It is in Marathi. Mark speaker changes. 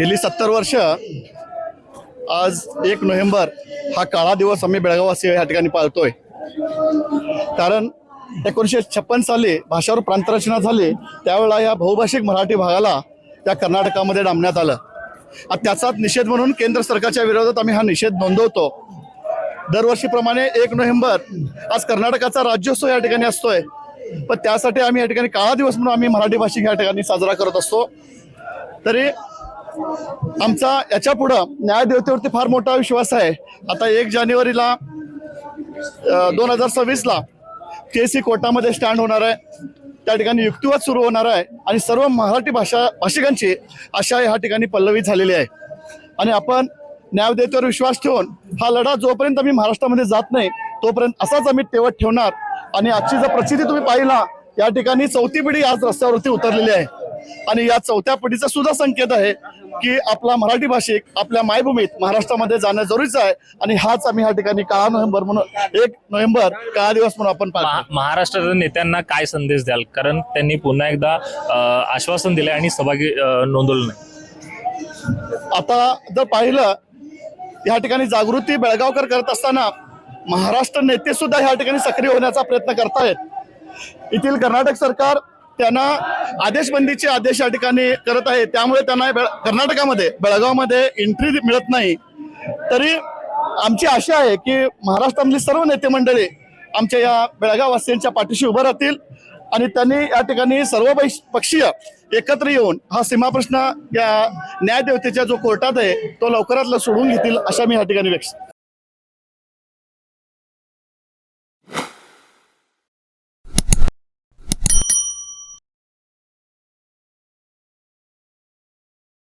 Speaker 1: गेली सत्तर वर्ष आज एक नोव्हेंबर हा काळा दिवस आम्ही बेळगाववासी या ठिकाणी पाळतोय. कारण एकोणीसशे छप्पन साली भाषावर प्रांतरचना झाली त्यावेळेला या बहुभाषिक मराठी भागाला त्या कर्नाटकामध्ये डांबण्यात आलं. आणि त्याचाच निषेध म्हणून केंद्र सरकारच्या विरोधात आम्ही हा निषेध नोंदवतो. दरवर्षीप्रमाणे एक नोव्हेंबर आज कर्नाटकाचा राज्योत्सव या ठिकाणी असतोय. पण त्यासाठी आम्ही या ठिकाणी काळा दिवस म्हणून आम्ही मराठी भाषिक या ठिकाणी साजरा करत असतो. तरी आमचा याच्या पुढं न्यायदेवतेवरती फार मोठा विश्वास आहे. आता एक जानेवारीला दोन हजार सव्वीसला के सी कोर्टामध्ये स्टँड होणार आहे. त्या ठिकाणी युक्तिवाद सुरू होणार आहे आणि सर्व मराठी भाषा भाषिकांची आशा ह्या ठिकाणी पल्लवी झालेली आहे. आणि आपण न्यायदेवतेवर विश्वास ठेवून हा लढा जोपर्यंत आम्ही महाराष्ट्रामध्ये जात नाही तोपर्यंत असाच आम्ही तेवट ठेवणार. आणि आजची जर प्रसिद्धी तुम्ही पाहिला या ठिकाणी चौथी पिढी आज रस्त्यावरती उतरलेली आहे. आणि या चौथ्या पिढीचा सुद्धा संकेत आहे की आपला मराठी भाषिक आपल्या मायभूमीत महाराष्ट्रामध्ये जाणं जरुरीचं आहे. आणि हाच आम्ही या ठिकाणी काळा नोव्हेंबर म्हणून एक नोव्हेंबर काळा दिवस म्हणून आपण
Speaker 2: महा- महाराष्ट्राच्या नेत्यांना काय संदेश द्याल? कारण त्यांनी पुन्हा एकदा आश्वासन दिले आणि सहभागी नोंदवलं नाही.
Speaker 1: आता जर पाहिलं या ठिकाणी जागृती बेळगावकर करत असताना महाराष्ट्र नेते सुद्धा ह्या ठिकाणी सक्रिय होण्याचा प्रयत्न करतायत. येथील कर्नाटक सरकार त्यांना आदेशबंदीचे आदेश या ठिकाणी करत आहे. त्यामुळे त्यांना कर्नाटकामध्ये बेळगावमध्ये एंट्री मिळत नाही. तरी आमची आशा आहे की महाराष्ट्रामधली सर्व नेते मंडळी आमच्या या बेळगाववासियांच्या पाठीशी उभं राहतील आणि त्यांनी या ठिकाणी सर्व पक्षीय एकत्र येऊन हा सीमा प्रश्न या न्यायदेवतेच्या जो कोर्टात आहे तो लवकरात लवकर सोडून घेतील अशा मी या ठिकाणी व्यक्त